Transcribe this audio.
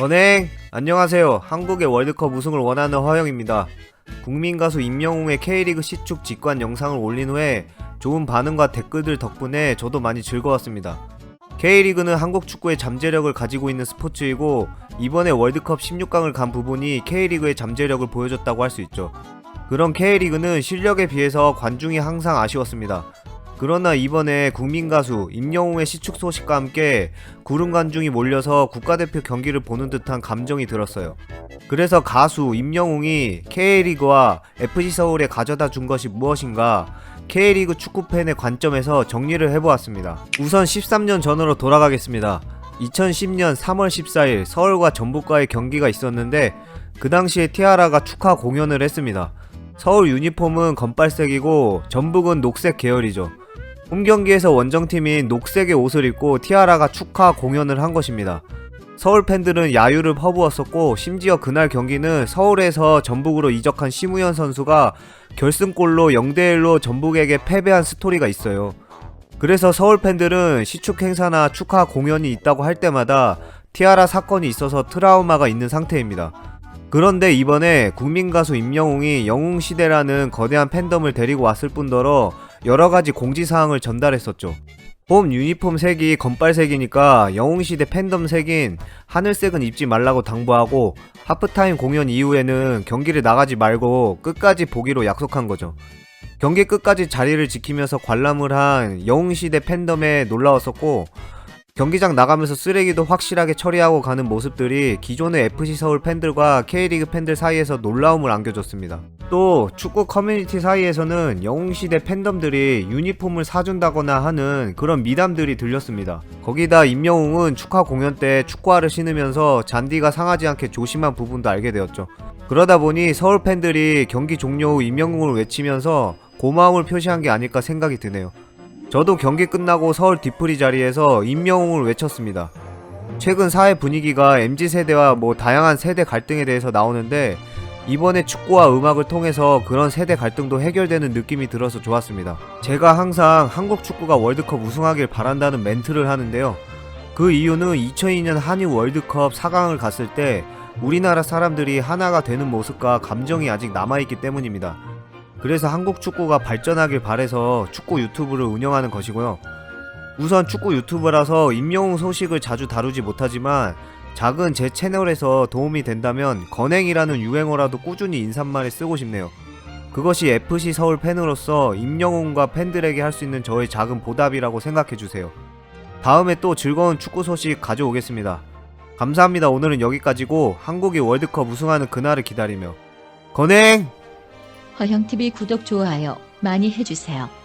선행 안녕하세요. 한국의 월드컵 우승을 원하는 허영입니다. 국민 가수 임영웅의 K리그 시축 직관 영상을 올린 후에 좋은 반응과 댓글들 덕분에 저도 많이 즐거웠습니다. K리그는 한국 축구의 잠재력을 가지고 있는 스포츠이고 이번에 월드컵 16강을 간 부분이 K리그의 잠재력을 보여줬다고 할 수 있죠. 그런 K리그는 실력에 비해서 관중이 항상 아쉬웠습니다. 그러나 이번에 국민 가수 임영웅의 시축 소식과 함께 구름 관중이 몰려서 국가대표 경기를 보는 듯한 감정이 들었어요. 그래서 가수 임영웅이 K리그와 FC 서울에 가져다 준 것이 무엇인가 K리그 축구팬의 관점에서 정리를 해보았습니다. 우선 13년 전으로 돌아가겠습니다. 2010년 3월 14일 서울과 전북과의 경기가 있었는데 그 당시에 티아라가 축하 공연을 했습니다. 서울 유니폼은 검빨색이고 전북은 녹색 계열이죠. 홈 경기에서 원정팀인 녹색의 옷을 입고 티아라가 축하 공연을 한 것입니다. 서울 팬들은 야유를 퍼부었었고 심지어 그날 경기는 서울에서 전북으로 이적한 심우현 선수가 결승골로 0대1로 전북에게 패배한 스토리가 있어요. 그래서 서울 팬들은 시축 행사나 축하 공연이 있다고 할 때마다 티아라 사건이 있어서 트라우마가 있는 상태입니다. 그런데 이번에 국민 가수 임영웅이 영웅시대라는 거대한 팬덤을 데리고 왔을 뿐더러 여러 가지 공지사항을 전달했었죠. 홈 유니폼 색이 검빨색이니까 영웅시대 팬덤 색인 하늘색은 입지 말라고 당부하고 하프타임 공연 이후에는 경기를 나가지 말고 끝까지 보기로 약속한 거죠. 경기 끝까지 자리를 지키면서 관람을 한 영웅시대 팬덤에 놀라웠었고 경기장 나가면서 쓰레기도 확실하게 처리하고 가는 모습들이 기존의 FC 서울 팬들과 K리그 팬들 사이에서 놀라움을 안겨줬습니다. 또 축구 커뮤니티 사이에서는 영웅시대 팬덤들이 유니폼을 사준다거나 하는 그런 미담들이 들렸습니다. 거기다 임영웅은 축하 공연 때 축구화를 신으면서 잔디가 상하지 않게 조심한 부분도 알게 되었죠. 그러다 보니 서울 팬들이 경기 종료 후 임영웅을 외치면서 고마움을 표시한 게 아닐까 생각이 드네요. 저도 경기 끝나고 서울 뒤풀이 자리에서 임영웅을 외쳤습니다. 최근 사회 분위기가 MZ세대와 뭐 다양한 세대 갈등에 대해서 나오는데 이번에 축구와 음악을 통해서 그런 세대 갈등도 해결되는 느낌이 들어서 좋았습니다. 제가 항상 한국 축구가 월드컵 우승하길 바란다는 멘트를 하는데요. 그 이유는 2002년 한일 월드컵 4강을 갔을 때 우리나라 사람들이 하나가 되는 모습과 감정이 아직 남아있기 때문입니다. 그래서 한국 축구가 발전하길 바래서 축구 유튜브를 운영하는 것이고요. 우선 축구 유튜브라서 임영웅 소식을 자주 다루지 못하지만 작은 제 채널에서 도움이 된다면 건행이라는 유행어라도 꾸준히 인사말에 쓰고 싶네요. 그것이 FC 서울 팬으로서 임영웅과 팬들에게 할 수 있는 저의 작은 보답이라고 생각해 주세요. 다음에 또 즐거운 축구 소식 가져오겠습니다. 감사합니다. 오늘은 여기까지고 한국이 월드컵 우승하는 그날을 기다리며 건행! 허형TV 구독, 좋아요 많이 해주세요.